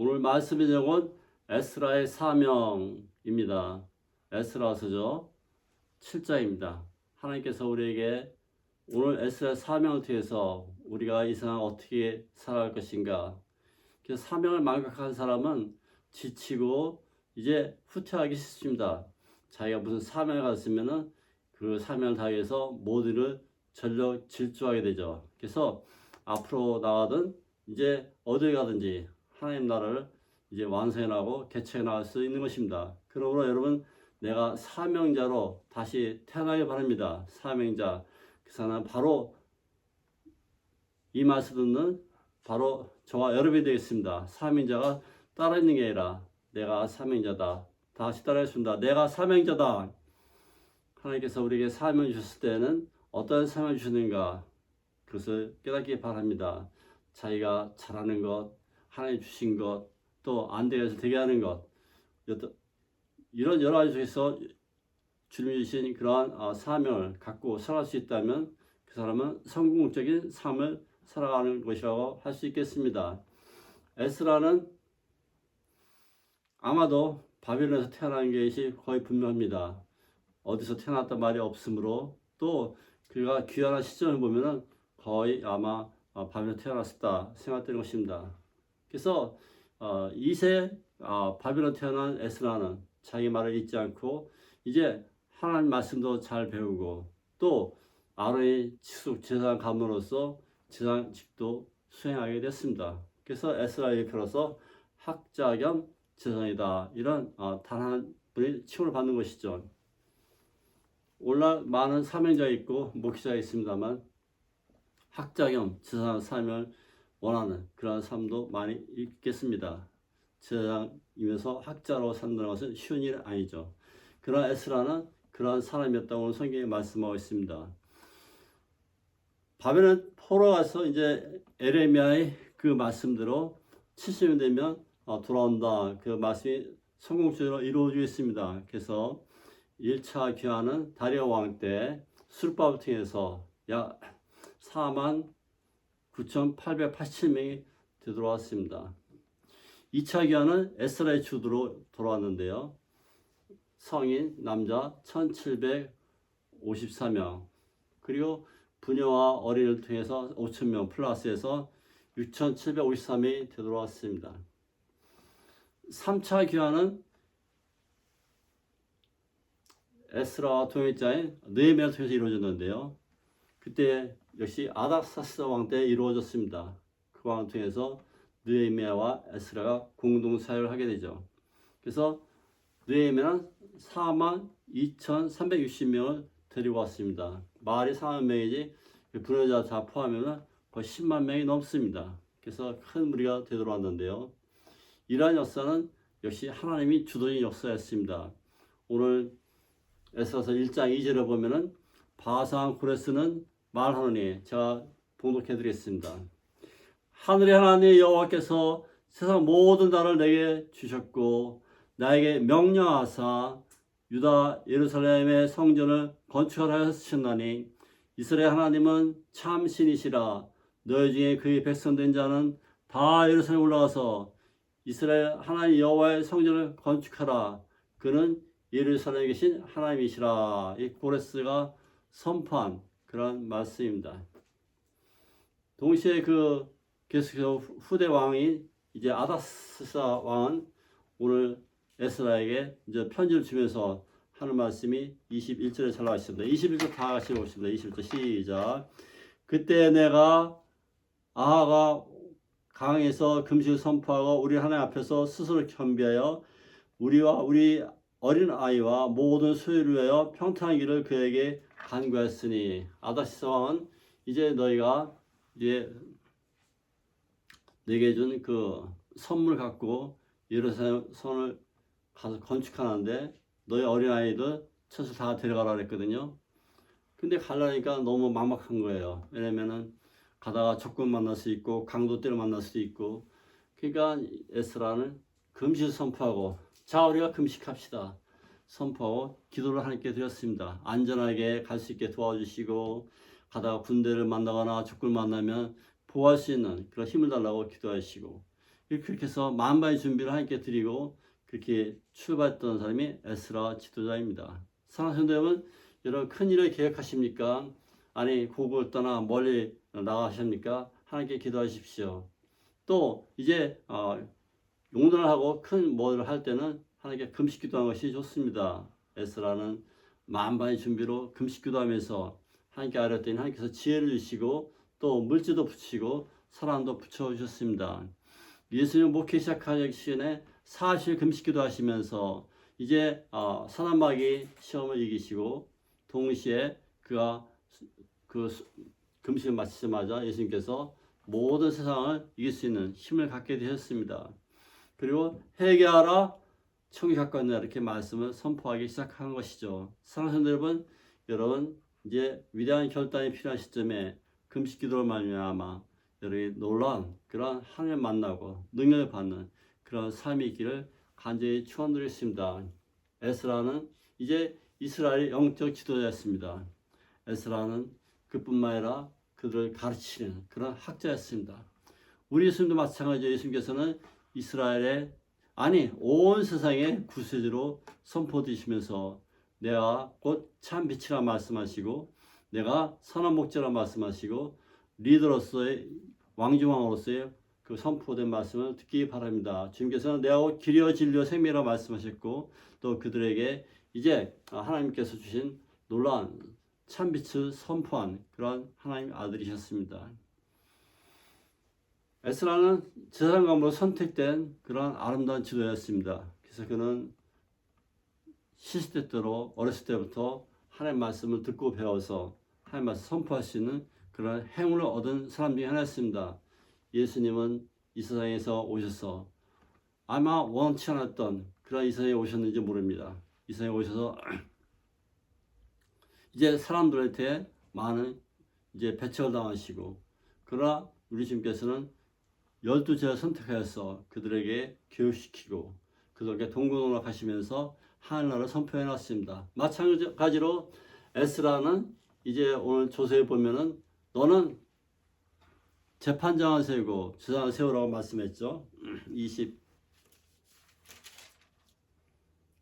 오늘 말씀의 제목은 에스라의 사명입니다. 에스라서죠. 7장입니다. 하나님께서 우리에게 오늘 에스라의 사명을 통해서 우리가 이 세상 어떻게 살아갈 것인가. 그래서 사명을 망각한 사람은 지치고 이제 후퇴하기 쉽습니다. 자기가 무슨 사명을 가졌으면은 그 사명을 다해서 모두를 전력 질주하게 되죠. 그래서 앞으로 나가든 이제 어딜 가든지 하나님 나라를 이제 완성해 나가고 개척해 나갈 수 있는 것입니다. 그러므로 여러분 내가 사명자로 다시 태어나길 바랍니다. 사명자 그 사람 바로 이 말씀 듣는 바로 저와 여러분이 되겠습니다. 사명자가 따라 있는 게 아니라 내가 사명자다. 다시 따라했습니다. 내가 사명자다. 하나님께서 우리에게 사명을 주셨을 때는 어떤 사명을 주시는가 그것을 깨닫기 바랍니다. 자기가 잘하는 것, 하나님 주신 것, 또안 되어서 되게 하는 것, 이런 여러 가지 중에서 주님이 주신 그러한 어, 사명을 갖고 살아갈 수 있다면 그 사람은 성공적인 삶을 살아가는 것이라고 할 수 있겠습니다. 에스라는 아마도 바빌론에서 태어난 것이 거의 분명합니다. 어디서 태어났단 말이 없으므로 또 그가 귀환한 시점을 보면은 거의 아마 어, 바빌론 태어났었다 생각되는 것입니다. 그래서 어, 2세 어, 바빌론 태어난 에스라는 자기 말을 잊지 않고 이제 하나님 말씀도 잘 배우고 또 아론의 직속 제사장 감으로서 제사장직도 수행하게 됐습니다. 그래서 에스라의 표로서 학자 겸 제사장이다 이런 어, 단한 분이 칭호를 받는 것이죠. 오늘날 많은 사명자 있고 목회자 있습니다만 학자 겸 제사장 삶을 원하는 그런 삶도 많이 있겠습니다. 제사장이면서 학자로 산다는 것은 쉬운 일 아니죠. 그러나 에스라는 그러한 사람이었다고 성경에 말씀하고 있습니다. 바벨은 포로 가서 이제 에레미야의 그 말씀대로 70년 되면 어, 돌아온다. 그 말씀이 성공적으로 이루어지겠습니다. 그래서 1차 귀환은 다리아 왕 때 술밥을 통해서 약 4만 9,887명이 되돌아왔습니다. 2차 귀환은 에스라의 주도로 돌아왔는데요. 성인 남자 1,754명 그리고 부녀와 어린이를 통해서 5,000명 플러스해서 6,753명이 되돌아왔습니다. 3차 귀환은 에스라와 통일자인 느헤미야를 통해서 이루어졌는데요. 그때 역시 아닥사스 왕 때 이루어졌습니다. 그 왕을 통해서 느헤미야와 에스라가 공동 사역을 하게 되죠. 그래서 느헤미야는 4만 2,360명을 데리고 왔습니다. 마을이 4만 명이지 불효자 다 포함하면 거의 10만 명이 넘습니다. 그래서 큰 무리가 되돌아왔는데요. 이러한 역사는 역시 하나님이 주도적인 역사였습니다. 오늘 에스라서 1장 2절을 보면은 바상 고레스는 말하노니 제가 봉독해 드리겠습니다. 하늘의 하나님 여호와께서 세상 모든 나라를 내게 주셨고 나에게 명령하사 유다 예루살렘의 성전을 건축하라 하셨나니 이스라엘 하나님은 참 신이시라. 너희 중에 그의 백성된 자는 다 예루살렘 올라가서 이스라엘 하나님 여호와의 성전을 건축하라. 그는 예루살렘에 계신 하나님이시라. 이 고레스가 선포한 그런 말씀입니다. 동시에 그 계속해서 후대 왕인 이제 아다스사 왕은 오늘 에스라에게 이제 편지를 주면서 하는 말씀이 21절에 잘 나왔습니다. 21절 다 같이 보겠습니다. 21절 시작. 그때 내가 아하가 강에서 금식을 선포하고 우리 하나님 앞에서 스스로 겸비하여 우리와 우리 어린 아이와 모든 소유를 위하여 평탄하기를 그에게 간구했으니 아다시사 왕은 이제 너희가 이제 내게 준 그 선물 갖고 예루살렘 선을 가서 건축하는데 너희 어린 아이들 처수 다 데려가라 그랬거든요. 근데 가려니까 너무 막막한 거예요. 왜냐면은 가다가 적군 만날 수 있고 강도 때를 만날 수도 있고 그러니까 에스라는 금식 선포하고 자 우리가 금식합시다 선포하고 기도를 하나님께 드렸습니다. 안전하게 갈 수 있게 도와주시고 가다가 군대를 만나거나 적군을 만나면 보호할 수 있는 그런 힘을 달라고 기도하시고 그렇게 해서 만반의 준비를 함께 드리고 그렇게 출발했던 사람이 에스라 지도자입니다. 사랑하는 여러분, 여러분 큰 일을 계획하십니까? 아니 고국을 떠나 멀리 나가십니까? 하나님께 기도하십시오. 또 이제 어, 용돈을 하고 큰 뭐를 할 때는 하나님께 금식 기도하는 것이 좋습니다. 에스라는 만반의 준비로 금식 기도하면서 하나님께 아뢰었더니 하나님께서 지혜를 주시고 또 물질도 붙이고 사랑도 붙여주셨습니다. 예수님 목회 시작하기 전에 사실 금식 기도하시면서 이제 어, 사단마귀 시험을 이기시고 동시에 그가 그 수- 금식을 마치자마자 예수님께서 모든 세상을 이길 수 있는 힘을 갖게 되셨습니다. 그리고 회개하라 청이 가까운 나 이렇게 말씀을 선포하기 시작한 것이죠. 사랑하는 여러분, 여러분 이제 위대한 결단이 필요한 시점에 금식 기도를 말미암아 여러분이 놀라운 그런 하나님을 만나고 능력을 받는 그런 삶이 있기를 간절히 축원드리겠습니다. 에스라는 이제 이스라엘의 영적 지도자였습니다. 에스라는 그뿐만 아니라 그들을 가르치는 그런 학자였습니다. 우리 예수님도 마찬가지로 예수님께서는 이스라엘의 아니 온 세상의 구세주로 선포되시면서 내가 곧 참 빛이라 말씀하시고 내가 선한 목자라 말씀하시고 리더로서의 왕중왕으로서의 그 선포된 말씀을 듣기 바랍니다. 주님께서는 내가 곧 길이여 진리여 생명이라 말씀하셨고 또 그들에게 이제 하나님께서 주신 놀라운 참빛을 선포한 그런 하나님 아들이셨습니다. 에스라는 제사장감으로 선택된 그런 아름다운 지도였습니다. 그래서 그는 시시때 때로 어렸을 때부터 하나님 말씀을 듣고 배워서 하나님 말씀 선포할 수 있는 그런 행운을 얻은 사람 중에 하나였습니다. 예수님은 이 세상에서 오셔서 아마 원치 않았던 그런 이 세상에 오셨는지 모릅니다. 이 세상에 오셔서 이제 사람들한테 많은 이제 배척을 당하시고 그러나 우리 주님께서는 열두 제를 선택하여서 그들에게 교육시키고 그들에게 동고동락하시면서 하나님나라를 선포해 놨습니다. 마찬가지로 에스라는 이제 오늘 조서에 보면은 너는 재판장을 세우고 제사장을 세우라고 말씀했죠.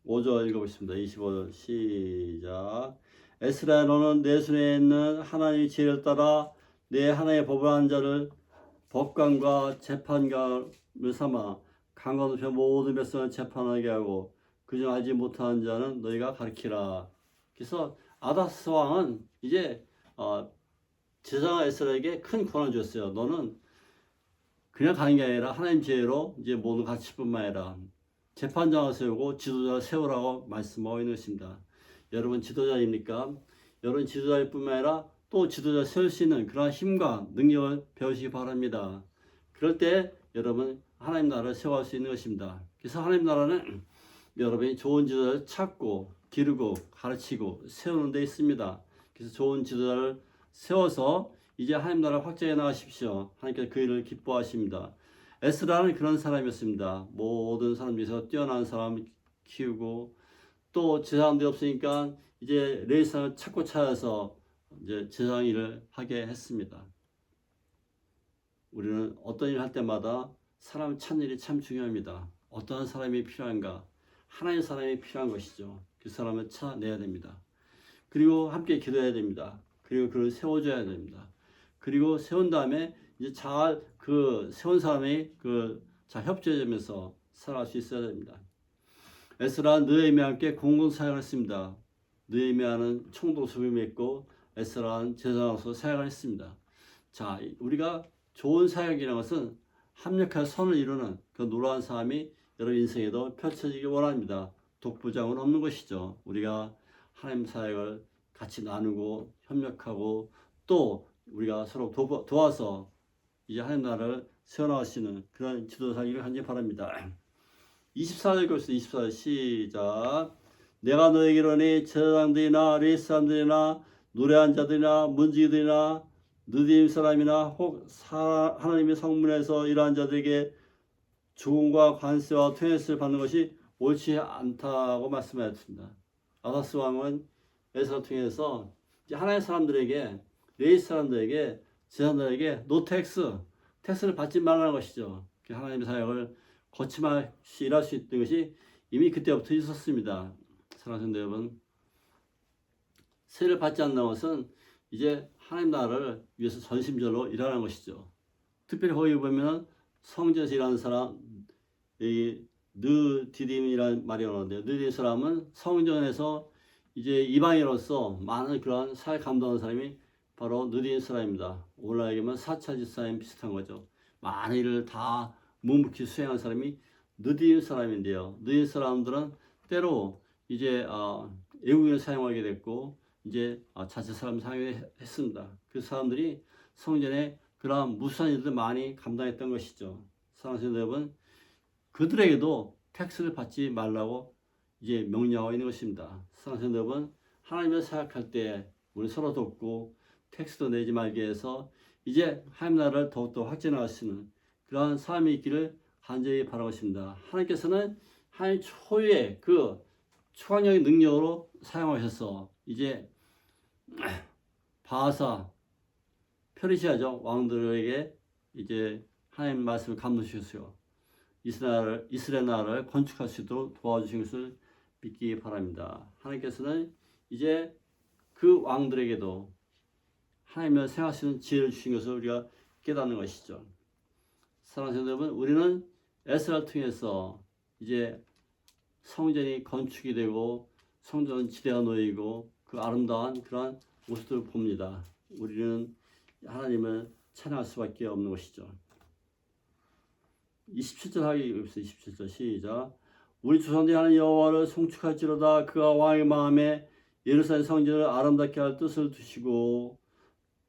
25절 읽어보겠습니다. 25절 시작. 에스라 너는 내 손에 있는 하나님의 지혜를 따라 내 하나님의 법을 한 자를 법관과 재판관을 삼아 높여 모든 백성을 재판하게 하고 그중 알지 못하는 자는 너희가 가르치라. 그래서 아다스 왕은 이제 어, 제사장 에스라에게 큰 권한을 줬어요. 너는 그냥 가는 게 아니라 하나님 지혜로 이제 모든 가치뿐만 아니라 재판장을 세우고 지도자를 세우라고 말씀하고 있는 것입니다. 여러분 지도자입니까? 여러분 지도자일 뿐만 아니라 또 지도자 세울 수 있는 그러한 힘과 능력을 배우시기 바랍니다. 그럴 때 여러분 하나님 나라를 세워갈 수 있는 것입니다. 그래서 하나님 나라는 여러분이 좋은 지도자를 찾고 기르고 가르치고 세우는 데 있습니다. 그래서 좋은 지도자를 세워서 이제 하나님 나라를 확장해 나가십시오. 하나님께서 그 일을 기뻐하십니다. 에스라는 그런 사람이었습니다. 모든 사람 중에서 뛰어난 사람 키우고 또 제사장들이 없으니까 이제 레이사를 찾고 찾아서 이제 제사장 일을 하게 했습니다. 우리는 어떤 일을 할 때마다 사람 찾는 일이 참 중요합니다. 어떠한 사람이 필요한가? 하나의 사람이 필요한 것이죠. 그 사람을 찾아내야 됩니다. 그리고 함께 기도해야 됩니다. 그리고 그를 세워줘야 됩니다. 그리고 세운 다음에 이제 잘 그 세운 사람이 그잘 협조해주면서 살아갈 수 있어야 됩니다. 에스라 느헤미야 함께 공공 사역을 했습니다. 느헤미야는 총독수를 맺고 에스라는 제사장으로서 사역을 했습니다. 자, 우리가 좋은 사역이라는 것은 합력한 선을 이루는 그 노란 삶이 여러분 인생에도 펼쳐지기 원합니다. 독부장은 없는 것이죠. 우리가 하나님 사역을 같이 나누고 협력하고 또 우리가 서로 도, 도와서 이제 하나님 나라를 세워나갈 수 있는 그런 일을 하기 바랍니다. 24절 읽겠습니다. 24절 시작. 내가 너에게 이르니 제사장들이나 레이사람들이나 노래한 자들이나 문지기들이나 느디임 사람이나 혹 사, 하나님의 성문에서 일하는 자들에게 죽음과 관세와 퇴넷을 받는 것이 옳지 않다고 말씀하였습니다. 아사스 왕은 에스라 통해서 하나의 사람들에게 레이 사람들에게 제사장들에게 노 텍스 텍스를 받지 말라는 것이죠. 그 하나님의 사역을 거침없이 일할 수 있던 것이 이미 그때부터 있었습니다. 사랑하는 여러분, 세를 받지 않는 것은 이제 하나님 나라를 위해서 전심전으로 일하는 것이죠. 특별히 거기 보면 성전에서 일하는 사람, 이 느디딤이라는 말이 나오는데요. 느디딤 사람은 성전에서 이제 이방인으로서 많은 그러한 사회 감당하는 사람이 바로 느디딤 사람입니다. 오늘날 얘기하면 4차 집사님 비슷한 거죠. 많은 일을 다 묵묵히 수행한 사람이 느디딤 사람인데요. 느디딤 사람들은 때로 이제 어, 외국인을 사용하게 됐고 이제 어, 자체 사람 사용했습니다. 그 사람들이 성전에 그러한 무수한 일들 많이 감당했던 것이죠. 사랑하는 여러분, 그들에게도 텍스를 받지 말라고 이제 명령하고 있는 것입니다. 사랑하는 여러분, 하나님을 생각할 때 우리 서로 돕고 텍스도 내지 말게 해서 이제 하나님 나라를 더욱더 확진할 수 있는 그러한 삶이 있기를 간절히 바라고 있습니다. 하나님께서는 하나님 초유의 그 초강력의 능력으로 사용하셔서 이제 바하사 페르시아죠 왕들에게 이제 하나님 말씀을 감동주셨어요. 이스라엘 이스라엘 나라를 건축할 수 있도록 도와주신 것을 믿기 바랍니다. 하나님께서는 이제 그 왕들에게도 하나님을 생각하시는 지혜를 주신 것을 우리가 깨닫는 것이죠. 사랑하는 여러분, 우리는 에스라를 통해서 이제 성전이 건축이 되고 성전 지대가 놓이고 그 아름다운 그러한 모습들을 봅니다. 우리는 하나님을 찬양할 수밖에 없는 것이죠. 27절 하기 여기서 27절 시작. 우리 조상들이 하는 여호와를 송축할지로다 그가 왕의 마음에 예루살렘 성전을 아름답게 할 뜻을 두시고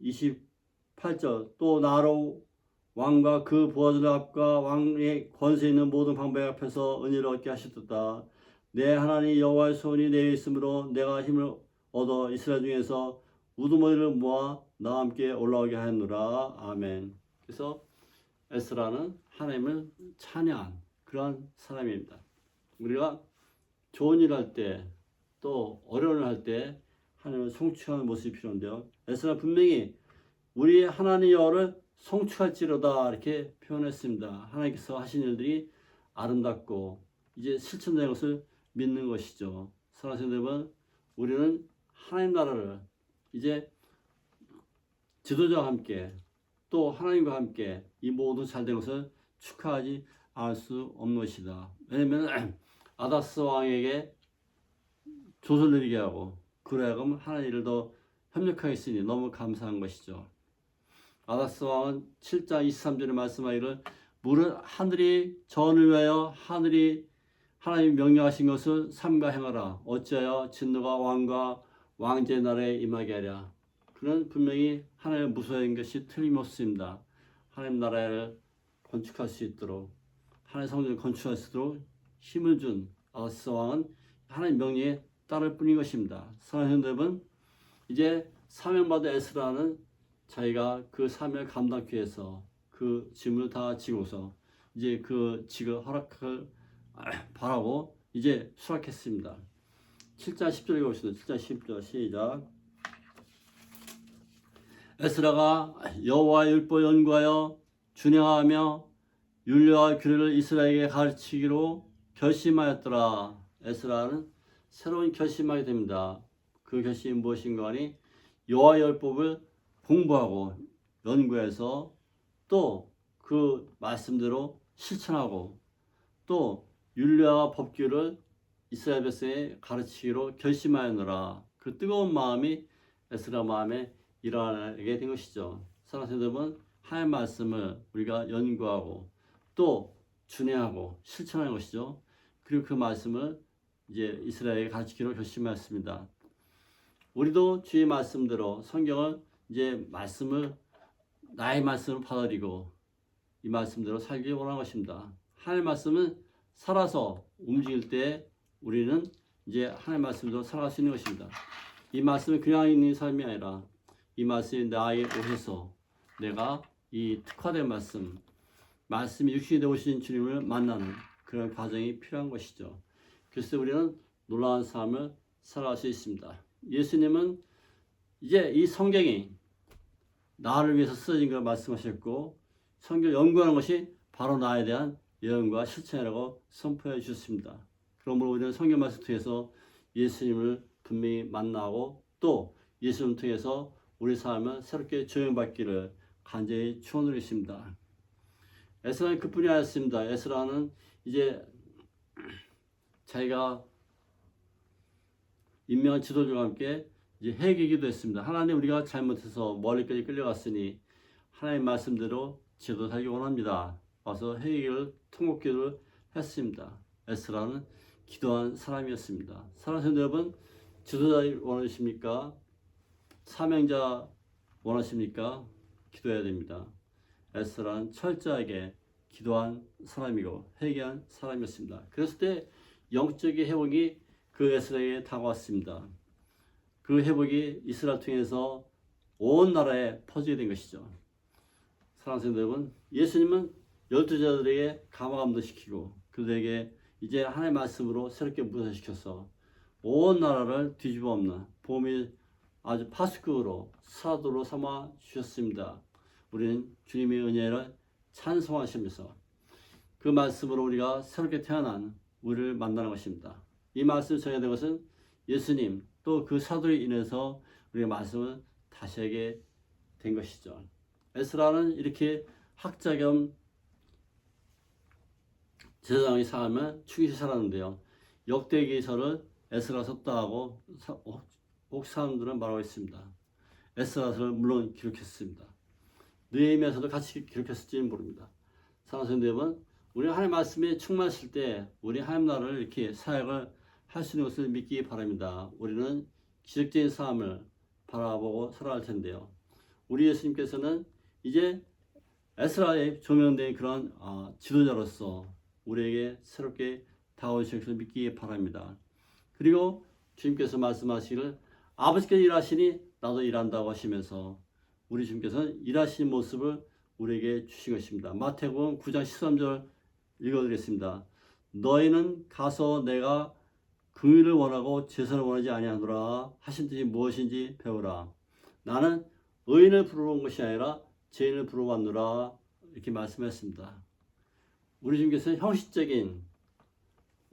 28절 또 나로 왕과 그 부하들 앞과 왕의 권세 있는 모든 방백 앞에서 은혜를 얻게 하셨다. 내 하나님 여호와의 손이 내에 있으므로 내가 힘을 얻어 이스라엘 중에서 우두머리를 모아 나와 함께 올라오게 하였노라. 아멘. 그래서 에스라는 하나님을 찬양한 그러한 사람입니다. 우리가 좋은 일 할 때 또 어려운 일 할 때 하나님을 송축하는 모습이 필요한데요. 에스라 분명히 우리 하나님 여호를 송축할지로다 이렇게 표현했습니다. 하나님께서 하신 일들이 아름답고 이제 실천된 것을 믿는 것이죠. 사랑하는 여러분, 우리는 하나님 나라를 이제 지도자와 함께 또 하나님과 함께 이 모든 잘된 것을 축하하지 않을 수 없는 것이다. 왜냐하면 아다스 왕에게 조선을 이게 하고 그래야금 하나님을 더 협력하겠으니 너무 감사한 것이죠. 아다스 왕은 7장 23절에 말씀하기를 물은 하늘이 전을 위하여 하늘이 하나님 명령하신 것을 삼가 행하라. 어찌하여 진노가 왕과 왕제 나라에 임하게 하랴. 그는 분명히 하나님을 무서워하는 것이 틀림없습니다. 하나님 나라를 건축할 수 있도록 하나님 성전을 건축할 수 있도록 힘을 준 아가스 왕은 하나님 명령에 따를 뿐인 것입니다. 여러분, 이제 사명받은 에스라는 자기가 그 사명을 감당하기 위해서 그 짐을 다 지고서 이제 그 직을 허락을 바라고 이제 수락했습니다. 7장 10절 읽어보시죠. 7장 10절 시작. 에스라가 여호와 율법 연구하여 준행하며 율례와 규례를 이스라엘에게 가르치기로 결심하였더라. 에스라는 새로운 결심하게 됩니다. 그 결심이 무엇인가 하니 여호와 율법을 공부하고 연구해서 또 그 말씀대로 실천하고 또 율례와 법규를 이스라엘 백성에 가르치기로 결심하였노라. 그 뜨거운 마음이 에스라 마음에 일어나게 된 것이죠. 사랑하는 여러분, 하나님 말씀을 우리가 연구하고 또 준행하고 실천하는 것이죠. 그리고 그 말씀을 이제 이스라엘에 가르치기로 결심하였습니다. 우리도 주의 말씀대로 성경을 이제 말씀을 나의 말씀을 받아들이고 이 말씀대로 살기 원하는 것입니다. 하나님 말씀은 살아서 움직일 때 우리는 이제 하나님 말씀대로 살아갈 수 있는 것입니다. 이 말씀이 그냥 있는 삶이 아니라 이 말씀이 나에게 오셔서 내가 이 특화된 말씀, 말씀이 육신이 되어 오신 주님을 만나는 그런 과정이 필요한 것이죠. 그래서 우리는 놀라운 삶을 살아갈 수 있습니다. 예수님은 이제 이 성경이 나를 위해서 쓰여진 걸 말씀하셨고 성경 연구하는 것이 바로 나에 대한 예언과 실천이라고 선포해 주셨습니다. 그러므로 우리는 성경 말씀 통해서 예수님을 분명히 만나고 또 예수님 통해서 우리 삶을 새롭게 조명받기를 간절히 축원드리십니다. 에스라는 그뿐이 아니었습니다. 에스라는 이제 자기가 임명한 지도자와 함께 이제 회개기도 했습니다. 하나님 우리가 잘못해서 멀리까지 끌려갔으니 하나님 말씀대로 지도 살기 원합니다. 와서 회개를 통곡기를 했습니다. 에스라는 기도한 사람이었습니다. 사랑하는 여러분, 지도자 원하십니까? 사명자 원하십니까? 기도해야 됩니다. 에스라는 철저하게 기도한 사람이고 회개한 사람이었습니다. 그랬을 때 영적인 회복이 그 에스라에게 다가왔습니다. 그 회복이 이스라엘 통해서 온 나라에 퍼지게 된 것이죠. 사랑하는 여러분, 예수님은 열두 제자들에게 감화감도 시키고 그들에게 이제 하나님의 말씀으로 새롭게 무사시켜서 온 나라를 뒤집어 엎는 봄이 아주 파수꾼으로 사도로 삼아 주셨습니다. 우리는 주님의 은혜를 찬송하시면서 그 말씀으로 우리가 새롭게 태어난 우리를 만나는 것입니다. 이 말씀을 전해야 된 것은 예수님 또 그 사도로 인해서 우리가 말씀을 다시 하게 된 것이죠. 에스라는 이렇게 학자 겸 제사장의 충실히 살았는데요. 역대기서를 에스라 썼다 하고 옥 사람들은 말하고 있습니다. 에스라서를 물론 기록했습니다. 느헤미야서도 같이 기록했을지는 모릅니다. 여러분, 우리 하나님 말씀에 충만했을 때 우리 하나님 나라를 이렇게 사역을 할 수 있는 것을 믿기 바랍니다. 우리는 기적적인 삶을 바라보고 살아갈 텐데요. 우리 예수님께서는 이제 에스라에 조명된 그런 어, 지도자로서 우리에게 새롭게 다가오실 것을 믿기 바랍니다. 그리고 주님께서 말씀하시기를 아버지께서 일하시니 나도 일한다고 하시면서 우리 주님께서는 일하시는 모습을 우리에게 주신 것입니다. 마태복음 9장 13절 읽어드리겠습니다. 너희는 가서 내가 긍휼을 원하고 제사를 원하지 아니하노라 하신 뜻이 무엇인지 배우라. 나는 의인을 부르러 온 것이 아니라 죄인을 부르러 왔노라 이렇게 말씀했습니다. 우리 주님께서는 형식적인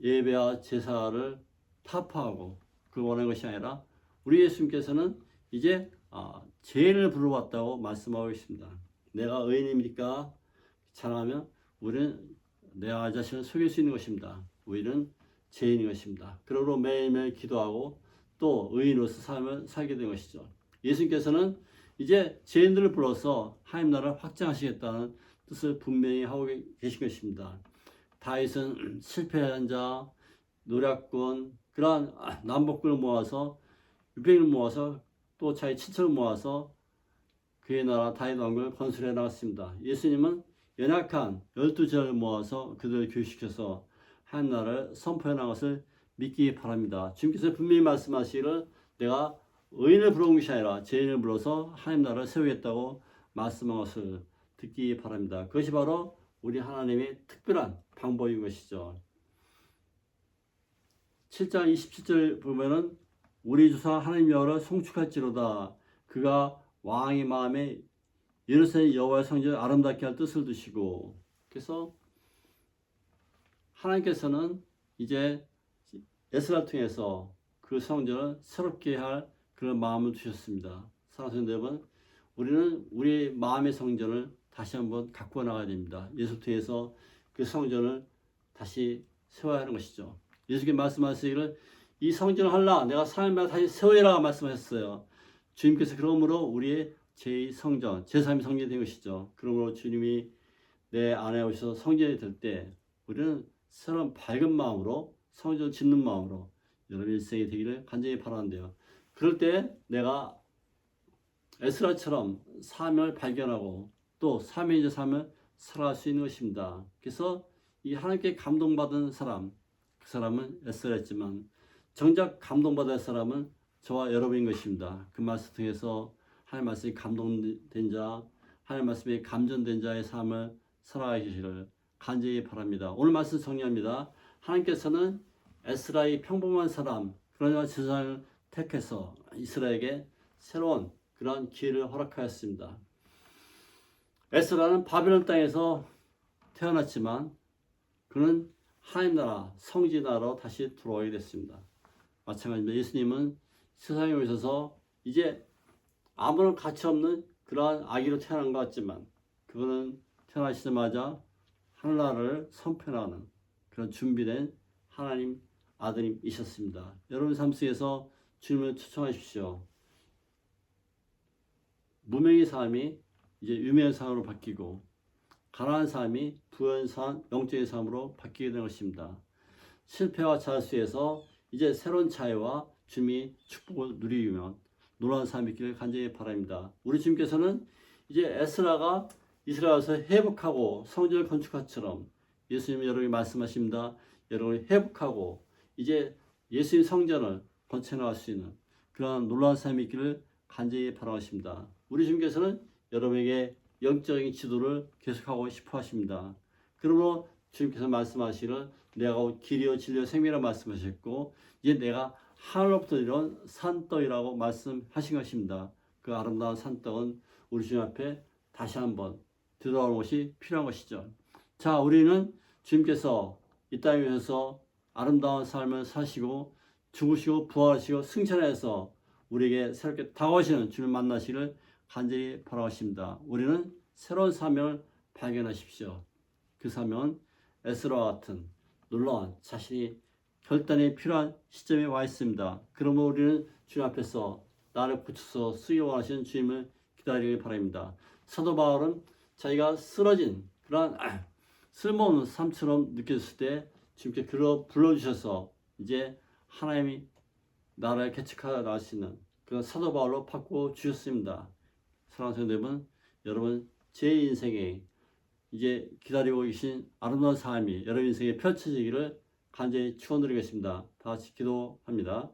예배와 제사를 타파하고 그 원하는 것이 아니라 우리 예수님께서는 이제 아, 죄인을 부르러 왔다고 말씀하고 있습니다. 내가 의인입니까? 자랑하면 우리는 내 자신을 속일 수 있는 것입니다. 우리는 죄인인 것입니다. 그러므로 매일매일 기도하고 또 의인으로서 삶을 살게 된 것이죠. 예수님께서는 이제 죄인들을 불러서 하나님 나라를 확장하시겠다는 뜻을 분명히 하고 계신 것입니다. 다윗은 실패한 자, 노략군, 그러한 남복군을 모아서 600을 모아서 또 자기 친척을 모아서 그의 나라 다윗 왕국을 건설해 나갔습니다. 예수님은 연약한 열두 제를 모아서 그들을 교육시켜서 한 나라를 선포해 나간 것을 믿기 바랍니다. 주님께서 분명히 말씀하시기를 내가 의인을 부르는 것이 아니라 죄인을 불러서 하나님 나라를 세우겠다고 말씀한 것을 듣기 바랍니다. 그것이 바로 우리 하나님의 특별한 방법인 것이죠. 7장 27절 보면은 우리 주사 하나님 여호와를 송축할지로다 그가 왕의 마음에 예루살렘 여호와의 성전을 아름답게 할 뜻을 두시고 그래서 하나님께서는 이제 에스라 통해서 그 성전을 새롭게 할 그런 마음을 주셨습니다. 사랑하는 여러분, 우리는 우리 마음의 성전을 다시 한번 갖고 나가야 됩니다. 예수 통해서 그 성전을 다시 세워야 하는 것이죠. 예수께서 말씀하시기를 이 성전을 할라 내가 삶을 다시 세워라 말씀하셨어요. 주님께서 그러므로 우리의 제 성전, 제3의 성전이 된 것이죠. 그러므로 주님이 내 안에 오셔서 성전이 될 때 우리는 새로운 밝은 마음으로 성전 짓는 마음으로 여러분 일생이 되기를 간절히 바라는데요. 그럴 때 내가 에스라처럼 사명을 발견하고 또 사명이자 삶을 살아갈 수 있는 것입니다. 그래서 이 하나님께 감동받은 사람, 그 사람은 에스라였지만 정작 감동받을 사람은 저와 여러분인 것입니다. 그 말씀 통해서 하나님 말씀에 감동된 자, 하나님 말씀에 감전된 자의 삶을 살아가시기를 간절히 바랍니다. 오늘 말씀 정리합니다. 하나님께서는 에스라의 평범한 사람, 그러나 세상을 택해서 이스라엘에게 새로운 그런 기회를 허락하였습니다. 에스라는 바벨론 땅에서 태어났지만 그는 하나님 나라 성지 나라로 다시 돌아오게 됐습니다. 마찬가지입니다. 예수님은 세상에 오셔서 이제 아무런 가치 없는 그러한 아기로 태어난 것 같지만 그거는 태어나시자마자 하늘나라를 선편하는 그런 준비된 하나님 아드님이셨습니다. 여러분 삶 속에서 주님을 초청하십시오. 무명의 삶이 이제 유명한 삶으로 바뀌고 가난한 삶이 부유한 삶, 영적인 삶으로 바뀌게 되는 것입니다. 실패와 자수에서 이제 새로운 자유와 주님이 축복을 누리면 놀라운 삶이 있기를 간절히 바랍니다. 우리 주님께서는 이제 에스라가 이스라엘에서 회복하고 성전을 건축한 것처럼 예수님 여러분이 말씀하십니다. 여러분이 회복하고 이제 예수님 성전을 건축해 나갈 수 있는 그런 놀라운 삶이 있기를 간절히 바라십니다. 우리 주님께서는 여러분에게 영적인 지도를 계속하고 싶어 하십니다. 그러므로 주님께서 말씀하시기를 내가 곧 길이요 진리요 생명이라 말씀하셨고 이제 내가 하늘로부터 이런 산떡이라고 말씀하신 것입니다. 그 아름다운 산떡은 우리 주님 앞에 다시 한번 되돌아오는 것이 필요한 것이죠. 자, 우리는 주님께서 이 땅에 오셔서 아름다운 삶을 사시고 죽으시고 부활하시고 승천해서 우리에게 새롭게 다가오시는 주님을 만나시를 간절히 바라십니다. 우리는 새로운 사명을 발견하십시오. 그 사명은 에스라와 같은 놀라운 자신이 결단이 필요한 시점에 와 있습니다. 그러므로 우리는 주님 앞에서 나를 고쳐서 쓰기 원하시는 주님을 기다리길 바랍니다. 사도 바울은 자기가 쓰러진 아, 쓸모없는 삶처럼 느껴졌을 때 주님께 그러 불러주셔서 이제 하나님이 나라를 개척하여 나갈 수 있는 그런 사도 바울로 바꿔 주셨습니다. 사랑하는 성도 여러분, 여러분 제 인생에 이제 기다리고 계신 아름다운 삶이 여러분 인생에 펼쳐지기를 간절히 축원드리겠습니다. 다 같이 기도합니다.